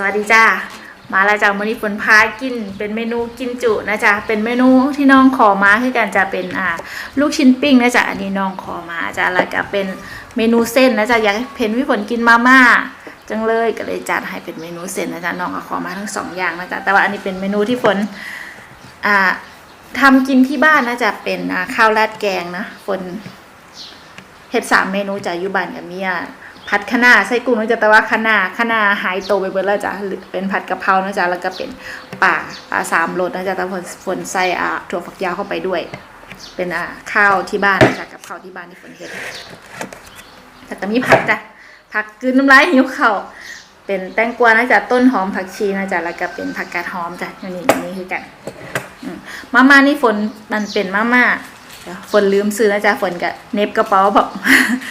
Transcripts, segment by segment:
สวัสดีจ้ามาแล้วจ้ามื้อนี้ฝนพากิน เป็นเมนูกินจุนะจ๊ะเป็นเมนูที่น้องขอมาคือกันจะเป็นอ่าลูกชิ้นปิ้งนะจ๊ะอันนี้น้องขอมาจ้ะแล้วก็เป็นเมนูเส้นนะจ๊ะอยากให้เพนพี่ฝนกินมาม่าจังเลยก็เลยจัดให้เป็นเมนูเส้นนะจ๊ะน้องก็ขอมาทั้งสองอย่างนะจ๊ะแต่ว่าอันนี้เป็นเมนูที่ฝนอ่าทำกินที่บ้านนะจ๊ะเป็นอ่าข้าวราดแกงนะฝนเฮ็ดสามเมนูจ้ะอยู่บ้านกับเมีย ผัดคะน้าใส่กุ้งนะจ๊ะแต่ว่าคะน้าคะน้าหายโตไปเบิดแล้วจ้ะเป็นผัดกะเพรานะจ๊ะแล้วก็เป็นป่าปลาสามรสนะจ๊ะแต่ฝนฝนใส่อ่าถั่วฝักยาวเข้าไปด้วย เป็นอ่าข้าวที่บ้านนะจ๊ะกับข้าวที่บ้านที่ฝนเฮ็ดแต่ก็มีผักจ้ะผักกืนน้ำลายหิวเข้าเป็นแตงกวานะจ๊ะต้นหอมผักชีนะจ๊ะแล้วก็เป็นผักกาดหอมจ้ะอย่างนี้อย่นี้คือกันมาม่านี่ฝนมันเป็นมาม่า ฝนลืมซื้อนะจ๊ะฝนกับเน็บกระเป๋าบอก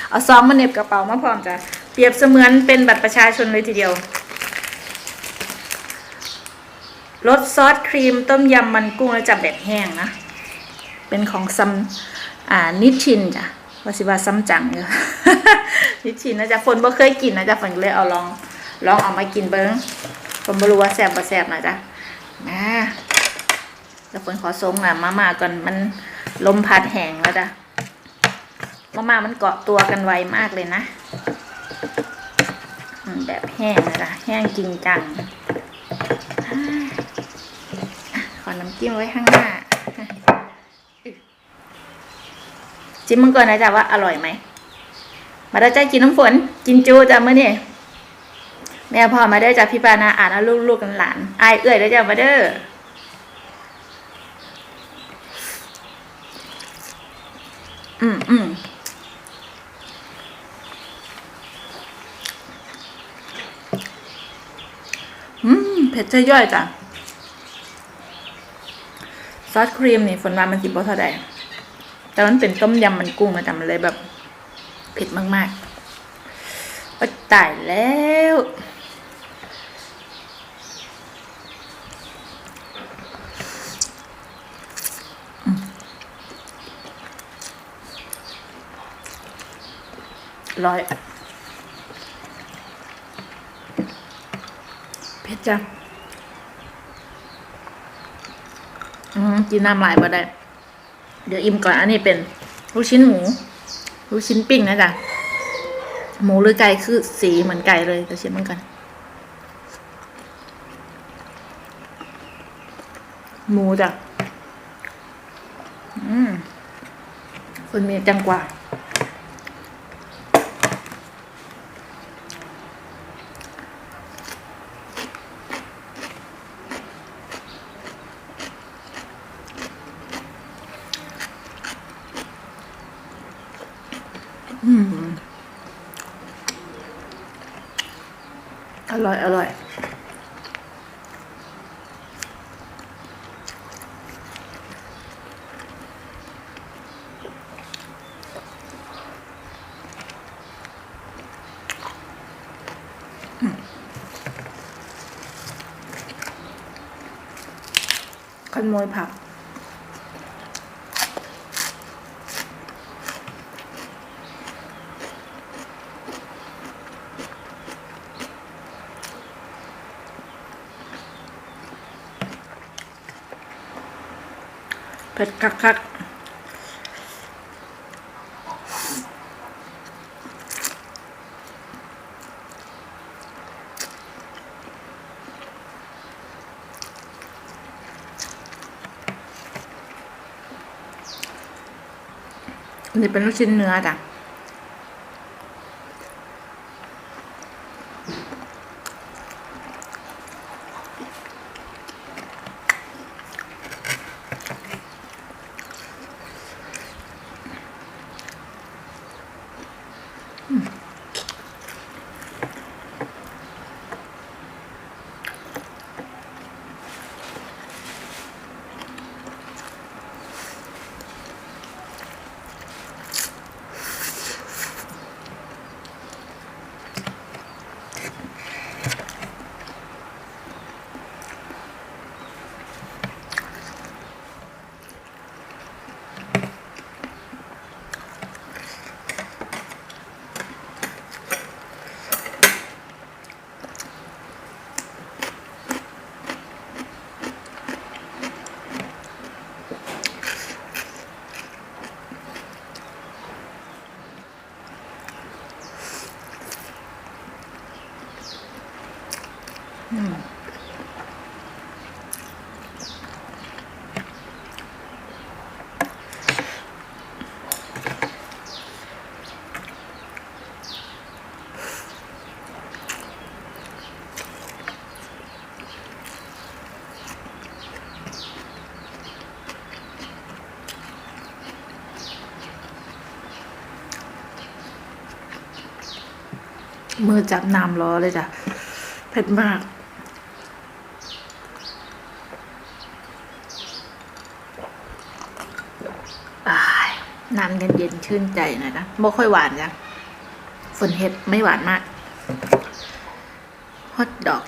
เอาซองมาเน็บกระเป๋ามาพร้อมจ้ะเปรียบเสมือนเป็นบัตรประชาชนเลยทีเดียวรสซอสครีมต้มยำมันกุ้งแล้วจับแบบแห้งนะ เป็นของซัมอ่านิชชินจ้ะว่าสิว่าซัมจังอยู่ยนิชชินนะจ๊ะฝนบ่เคยกินนะจ๊ะฝนเลยเอาลองลองเอามากินเบิ้งฝนบ่รู้ว่าแซ่บบ่แซ่บนะจ๊ะมาแล้วฝนขอทรงอะมามาก่อนมัน ลมพัดแห้งแล้วจ้ะมาม่ามันเกาะตัวกันไวมากเลยนะแบบแห้งนะจ๊ะแห้งจริงจังขอน้ำจิ้มไว้ข้างหน้าจิ้มมันก่อนนะจ๊ะว่าอร่อยไหมมาได้จ้ากินน้ำฝน กินจูจ้ะเมื่อนี่แม่พ่อมาได้จ้ะพี่ปานาอ่านเอาลูกๆกันหลานอายเอื้อยได้จ้ะมาเด้อ อืมอืมอืมเผ็ดจะย่อยจ้ะซอสครีมนี่ฝนว่ามันสิบ่เท่าใดแต่มันเป็นต้มยำมันกุ้งนะจ๊ะมันเลยแบบเผ็ดมากๆโอ๊ยตายแล้ว ร้อยเผ็ดจ้ะอืมกินน้ำลายบ่ได้ เดี๋ยวอิ่มก่อน อันนี้เป็นลูกชิ้นหมู ลูกชิ้นปิ้งนะจ๊ะ หมูหรือไก่คือสีเหมือนไก่เลยแต่ชิ้นมันกันหมูจ้ะ อืมคนมีจังกว่า อ ร่อยอร่อยขโมยผัก เผ็ดคักคักนี่เป็นลูกชิ้นเนื้อจ้ะ มือจับน้ำล้อเลยจ้ะ เผ็ดมาก อ้ายน้ำเย็นๆ ชื่นใจหน่อยนะไม่ค่อยหวานจ้ะฝนเห็ดไม่หวานมากฮอตดอก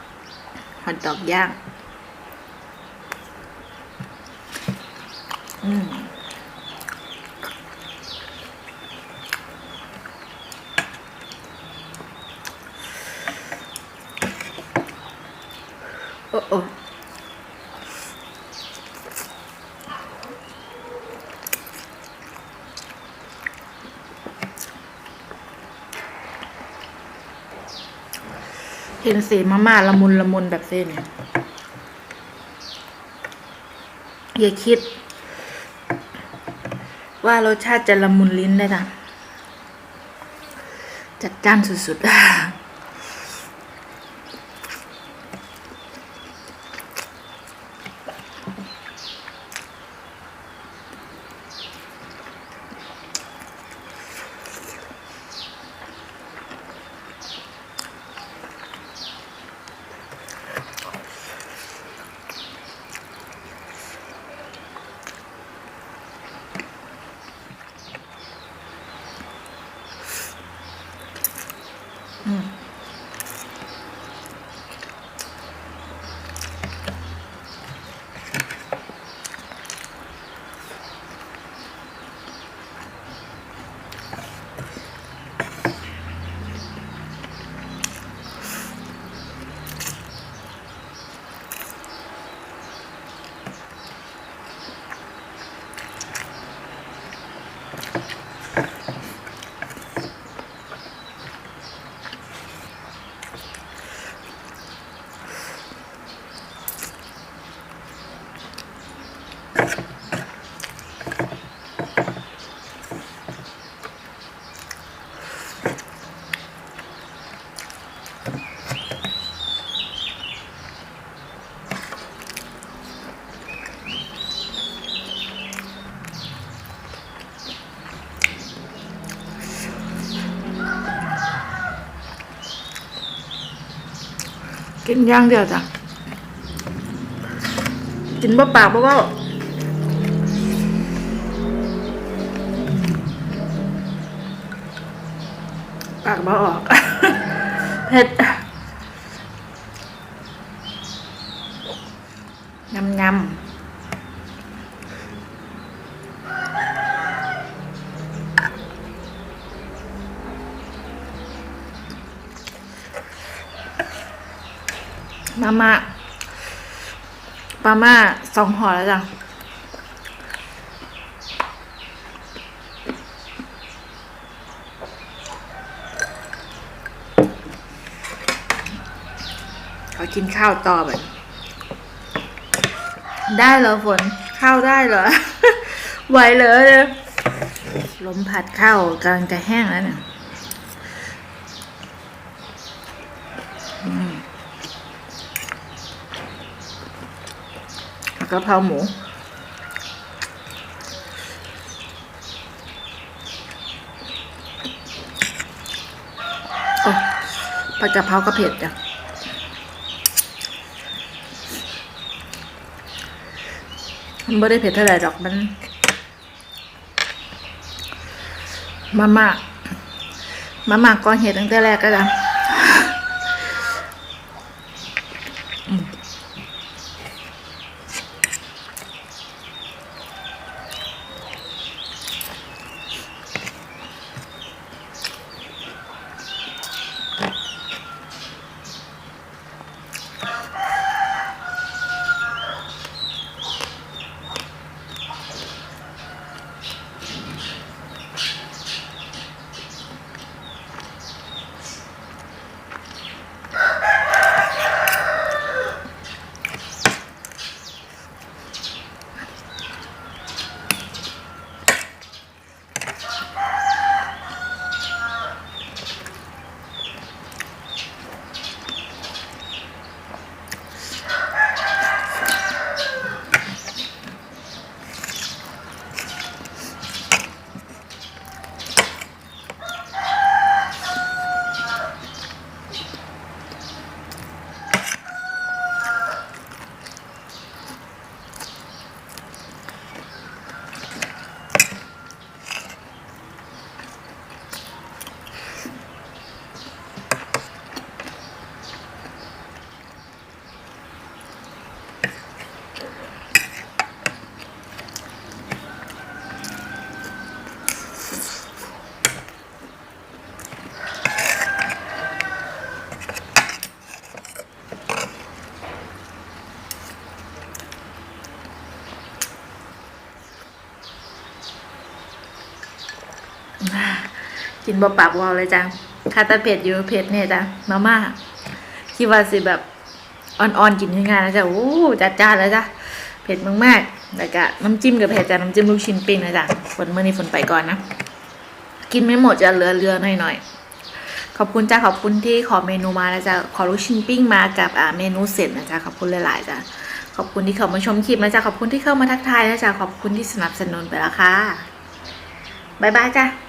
ฮอตดอกย่าง อืมโอ้โอ้ เห็นสีมาม่าละมุนละมุนแบบเส้นเนี่ยอย่าคิด ว่ารสชาติจะละมุนลิ้นได้นะจัดจ้านสุดๆ กินอย่างเดียวจ้ะ กินบ่ปากบ่ก็ปากบ่ออก เผ็ดยำยำาม่าปลาม่าสองห่อแล้วจ้ะขอกินข้าวต่อไปได้เหรอฝนข้าวได้เหรอไหวเหรอเนี่ยลมผัดข้าวกำลังจะแห้งแล้วเนี่ย กะเพราหมูโอ้ผัดกะเพราก็เผ็ดจ้ะมันไม่ได้เผ็ดเท่าไหร่หรอกมัน มาม่ามาม่าก้อนเห็ดตั้งแต่แรกก็ได้ กินบ่ปากวาวเลยจ้ะคาตาเผ็ดอยู่เผ็ดเนี่ยจ้ะมาม่าคิดว่าสิแบบอ่อนๆกินง่ายๆนะจ๊ะโอ้จัดจ้านแล้วจ้ะเผ็ดมากๆแล้วก็น้ำจิ้มกับเผ็ดจ้ะน้ำจิ้มลูกชิ้นปิ้งนะจ๊ะฝนเมื่อนี้ฝนไปก่อนนะ กินไม่หมดจะเหลือเรือหน่อยๆขอบคุณจ้าขอบคุณที่ขอเมนูมานะจ๊ะขอลูกชิ้นปิ้งมากับอ่าเมนูเสร็จนะจ๊ะขอบคุณหลายๆจ้ะขอบคุณที่เข้ามาชมคลิปนะจ๊ะขอบคุณที่เข้ามาทักทายนะจ๊ะขอบคุณที่สนับสนุนไปแล้วค่ะบายบายจ้ะ